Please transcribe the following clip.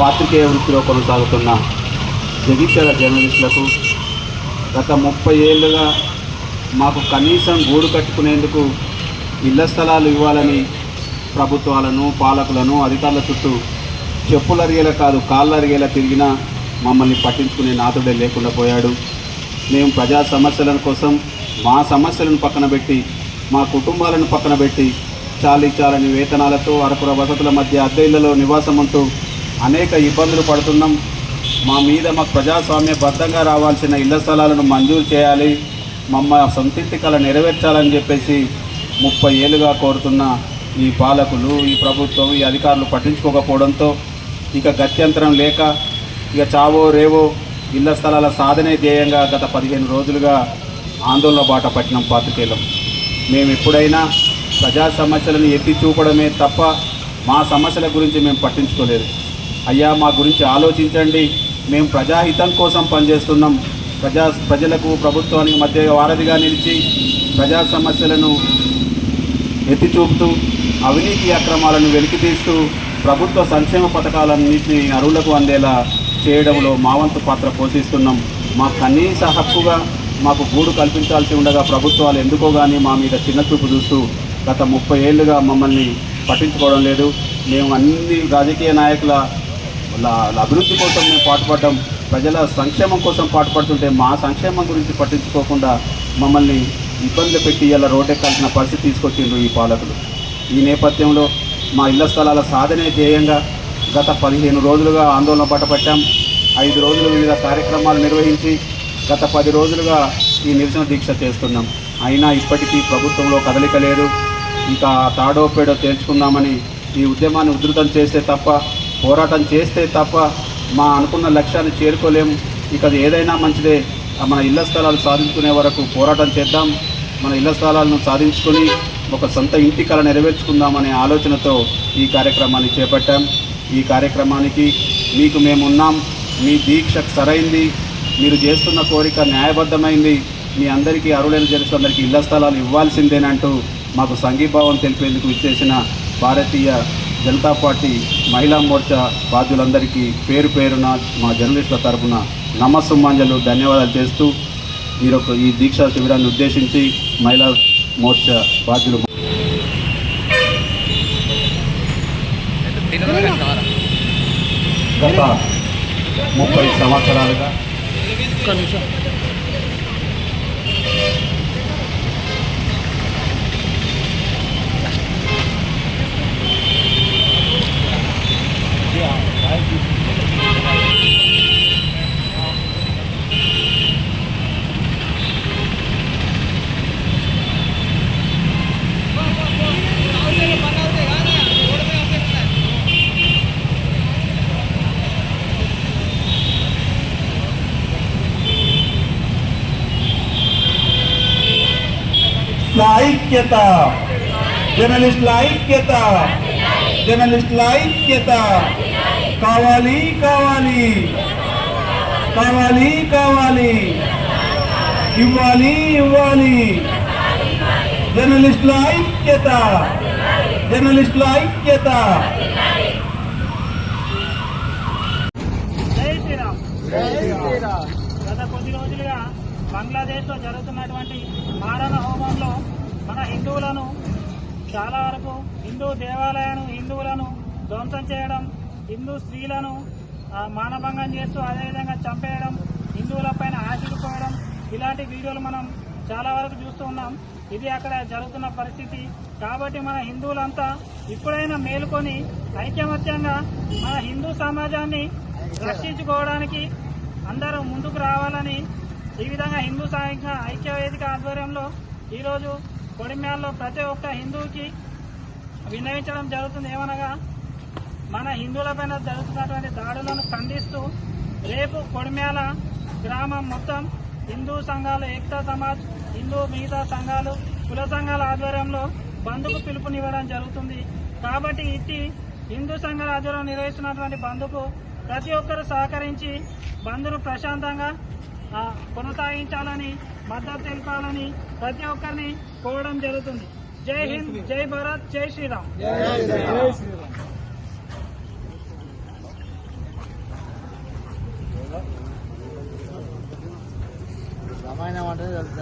పాత్రికేయ వృత్తిలో కొనసాగుతున్న జగిత్యాల జర్నలిస్టులకు గత ముప్పై ఏళ్ళుగా మాకు కనీసం గూడు కట్టుకునేందుకు ఇళ్ళ స్థలాలు ఇవ్వాలని ప్రభుత్వాలను పాలకులను అధికారుల చుట్టూ చెప్పులరిగేలా కాదు కాళ్ళరిగేలా తిరిగినా మమ్మల్ని పట్టించుకునే నాతుడే లేకుండా పోయాడు. మేము ప్రజా సమస్యల కోసం మా సమస్యలను పక్కన పెట్టి మా కుటుంబాలను పక్కన పెట్టి చాలీ చాలని వేతనాలతో అరకుర వసతుల మధ్య అద్దె ఇళ్ళలో నివాసం ఉంటూ అనేక ఇబ్బందులు పడుతున్నాం. మా మీద మాకు ప్రజాస్వామ్య బద్ధంగా రావాల్సిన ఇళ్ళ స్థలాలను మంజూరు చేయాలి. మమ్మ సొంతింటి కళ నెరవేర్చాలని చెప్పేసి ముప్పై ఏళ్ళుగా కోరుతున్న ఈ పాలకులు ఈ ప్రభుత్వం ఈ అధికారులు పట్టించుకోకపోవడంతో ఇక గత్యంతరం లేక ఇక చావో రేవో ఇళ్ళ స్థలాల సాధనే ధ్యేయంగా గత పదిహేను రోజులుగా ఆందోళన బాట పట్టినం పాతికేలం మేము ఎప్పుడైనా ప్రజా సమస్యలను ఎత్తి చూపడమే తప్ప మా సమస్యల గురించి మేము పట్టించుకోలేదు. అయ్యా మా గురించి ఆలోచించండి. మేము ప్రజాహితం కోసం పనిచేస్తున్నాం. ప్రజా ప్రజలకు ప్రభుత్వానికి మధ్య వారధిగా నిలిచి ప్రజా సమస్యలను ఎత్తి చూపుతూ అవినీతి అక్రమాలను వెలికితీస్తూ ప్రభుత్వ సంక్షేమ పథకాలన్నింటినీ అరువులకు అందేలా చేయడంలో మా వంతు పాత్ర పోషిస్తున్నాం. మా కనీస హక్కుగా మాకు గూడు కల్పించాల్సి ఉండగా ప్రభుత్వాలు ఎందుకో కానీ మా మీద చిన్నచూపు చూస్తూ గత ముప్పై ఏళ్ళుగా మమ్మల్ని పట్టించుకోవడం లేదు. మేము అన్ని రాజకీయ నాయకుల అభివృద్ధి కోసం మేము పాటుపడ్డాం ప్రజల సంక్షేమం కోసం పాటుపడుతుంటే మా సంక్షేమం గురించి పట్టించుకోకుండా మమ్మల్ని ఇబ్బందులు పెట్టి ఇలా రోడ్డెక్కాల్సిన పరిస్థితి తీసుకొచ్చిండ్రు ఈ పాలకులు. ఈ నేపథ్యంలో మా ఇళ్ళ స్థలాల సాధనే ధ్యేయంగా గత పదిహేను రోజులుగా ఆందోళన పట్టపట్టాం ఐదు రోజులు వివిధ కార్యక్రమాలు నిర్వహించి గత పది రోజులుగా ఈ నిరసన దీక్ష చేస్తున్నాం. అయినా ఇప్పటికీ ప్రభుత్వంలో కదలిక లేదు. ఇంకా తాడో పేడో తేల్చుకుందామని ఈ ఉద్యమాన్ని ఉధృతం చేస్తే తప్ప పోరాటం చేస్తే తప్ప మా అనుకున్న లక్ష్యాన్ని చేరుకోలేము. ఇక అది ఏదైనా మంచిదే. మన ఇళ్ళ స్థలాలు సాధించుకునే వరకు పోరాటం చేద్దాం. మన ఇళ్ళ స్థలాలను సాధించుకొని ఒక సొంత ఇంటి కళ నెరవేర్చుకుందామనే ఆలోచనతో ఈ కార్యక్రమాన్ని చేపట్టాం. ఈ కార్యక్రమానికి మీకు మేమున్నాం. మీ దీక్ష సరైంది. మీరు చేస్తున్న కోరిక న్యాయబద్ధమైంది. మీ అందరికీ అరువులైన జరుసు అందరికీ ఇళ్ళ స్థలాలు ఇవ్వాల్సిందేనంటూ మాకు సంఘీభావం తెలిపేందుకు ఇచ్చేసిన భారతీయ జనతా పార్టీ మహిళా మోర్చా బాధ్యులందరికీ పేరు పేరున మా జర్నలిస్టుల తరపున నమస్సుమాంజలు ధన్యవాదాలు చేస్తూ మీరు ఈ దీక్షా శిబిరాన్ని ఉద్దేశించి మహిళా మోర్చా బాధ్యులు గత ముప్పై సంవత్సరాలుగా ఐక్యత. జర్నలిస్టుల ఐక్యత. జర్నలిస్టుల ఐక్యత. కావాలి కావాలి. కావాలి కావాలి. ఇవ్వాలి ఇవ్వాలి. జర్నలిస్టుల ఐక్యత. జర్నలిస్టుల ఐక్యత. గత కొద్ది రోజులుగా బంగ్లాదేశ్లో జరుగుతున్నటువంటి మారణ హోమంలో హిందువులను చాలా వరకు హిందూ దేవాలయాలను హిందువులను ధ్వంసం చేయడం హిందూ స్త్రీలను మానభంగం చేస్తూ అదేవిధంగా చంపేయడం హిందువులపైన ఆశలు పోయడం ఇలాంటి వీడియోలు మనం చాలా వరకు చూస్తూ ఉన్నాం. ఇది అక్కడ జరుగుతున్న పరిస్థితి. కాబట్టి మన హిందువులంతా ఇప్పుడైనా మేలుకొని ఐకమత్యంగా మన హిందూ సమాజాన్ని రక్షించుకోవడానికి అందరూ ముందుకు రావాలని ఈ విధంగా హిందూ సాహిత్య ఐక్య వేదిక ఆధ్వర్యంలో ఈరోజు కొడిమ్యాల్లో ప్రతి ఒక్క హిందువుకి విన్నవించడం జరుగుతుంది. ఏమనగా మన హిందువులపైన జరుగుతున్నటువంటి దాడులను ఖండిస్తూ రేపు కొడిమ్యాల గ్రామం మొత్తం హిందూ సంఘాలు ఏకతా సమాజ్ హిందూ మిగతా సంఘాలు కుల సంఘాల ఆధ్వర్యంలో బంధుకు పిలుపునివ్వడం జరుగుతుంది. కాబట్టి ఇట్టి హిందూ సంఘాల ఆధ్వర్యంలో నిర్వహిస్తున్నటువంటి బంధుకు ప్రతి ఒక్కరూ సహకరించి బంధును ప్రశాంతంగా కొనసాగించాలని మద్దతు తెలిపాలని ప్రతి ఒక్కరిని కోరడం జరుగుతుంది. జై హింద్ జై భారత్ జై శ్రీరామ్. రామాయణం అంటే తెలుసు